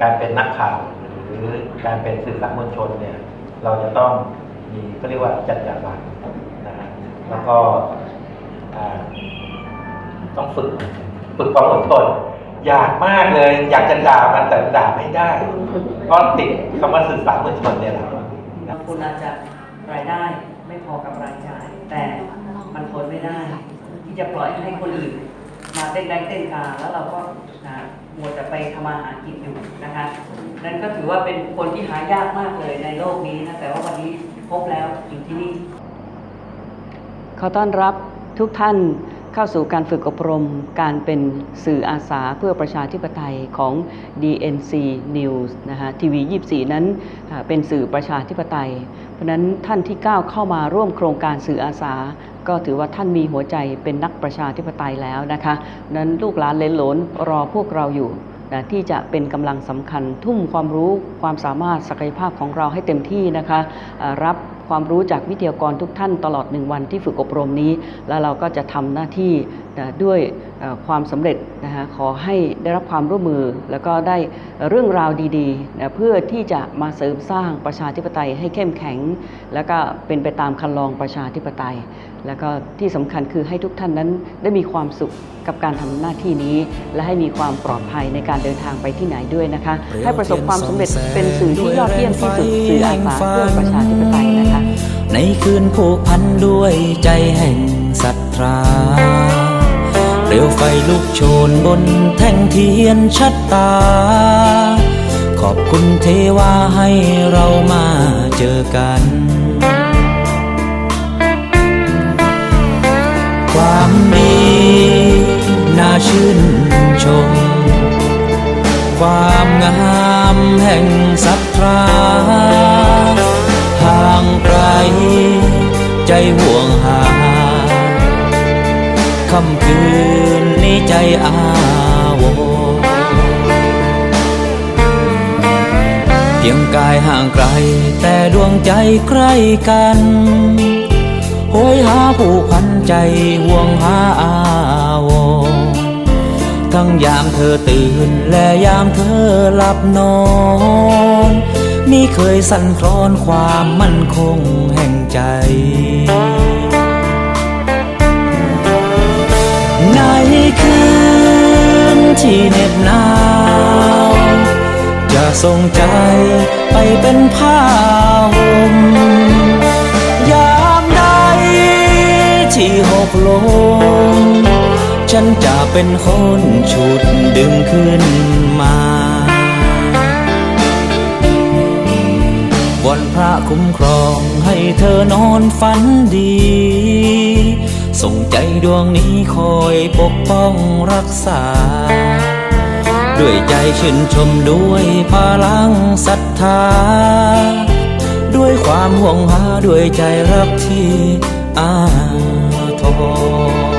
การเป็นนักข่าวหรือการเป็นสื่อสารมวลชนเนี่ยเราจะต้องมีก็เรียกว่าจรรยาบรรณนะฮะแล้วก็ต้องฝึกฝึกความอดทน อยากมากเลย อยากจะด่ามันแต่ด่าไม่ได้เพราะติดคำว่าสื่อสารมวลชนเนี่ยแหละบางคนอาจจะรายได้ไม่พอกับรายจ่าย แต่มันทนไม่ได้ ที่จะปล่อยให้คนอื่น มาเต้นแรงเต้นกาแล้วเราก็นะมัวแต่ไปทำมาหากินอยู่นะคะนั่นก็ถือว่าเป็นคนที่หายากมากเลยในโลกนี้นะแต่ว่าวันนี้พบแล้วอยู่ที่นี่ขอต้อนรับทุกท่าน เข้าสู่การฝึกอบรมการเป็นสื่ออาสาเพื่อประชาธิปไตยของ DNC News นะฮะทีวี 24 นั้นเป็นสื่อประชาธิปไตย เพราะนั้นท่านที่ก้าวเข้ามาร่วมโครงการสื่ออาสา ก็ถือว่าท่านมีหัวใจเป็นนักประชาธิปไตยแล้วนะคะนั้นลูกหลานเลนหลนรอพวกเราอยู่นะที่จะเป็นกำลังสำคัญทุ่มความรู้ความสามารถศักยภาพของเราให้เต็มที่นะคะรับ ความรู้จากวิทยากรทุกท่านตลอดหนึ่งวันที่ฝึกอบรมนี้ แล้วเราก็จะทำหน้าที่ด้วยความสำเร็จนะคะขอให้ได้รับความร่วมมือ แล้วก็ได้เรื่องราวดีๆนะเพื่อที่จะมาเสริมสร้างประชาธิปไตยให้เข้มแข็ง แล้วก็เป็นไปตามคันลองประชาธิปไตย แล้วก็ที่สำคัญคือให้ทุกท่านนั้นได้มีความสุขกับการทำหน้าที่นี้ และให้มีความปลอดภัยในการเดินทางไปที่ไหนด้วยนะคะ ให้ประสบความสำเร็จเป็นสื่อที่ยอดเยี่ยมที่สุดสื่ออาสาเพื่อประชาธิปไตยนะคะ ในคืนผูกพันด้วยใจแห่งศรัทธาเปลวไฟลุกโชนบนแท่งเทียนชัดตา ขอบคุณเทวาให้เรามาเจอกัน ความดีน่าชื่นชม ความงามแห่งศรัทธา ใจห่วงหาค่ำคืนนี้ใจอาวเพียงกายห่างไกล แต่ดวงใจใกล้กันโหยหาผู้พันใจห่วงหาอาวทั้งยามเธอตื่นและยามเธอหลับนอน มีเคยสั่นคลอนความมั่นคงแห่งใจ ในคืนที่เหน็บหนาวจะส่งใจไปเป็นผ้าห่มยามใดที่หกลมฉันจะเป็นคนฉุดดึงขึ้นมา ระคุ้มครองให้เธอนอนฝันดี ส่งใจดวงนี้คอยปกป้องรักษา ด้วยใจชื่นชมด้วยพลังศรัทธา ด้วยความห่วงหาด้วยใจรักที่อาทร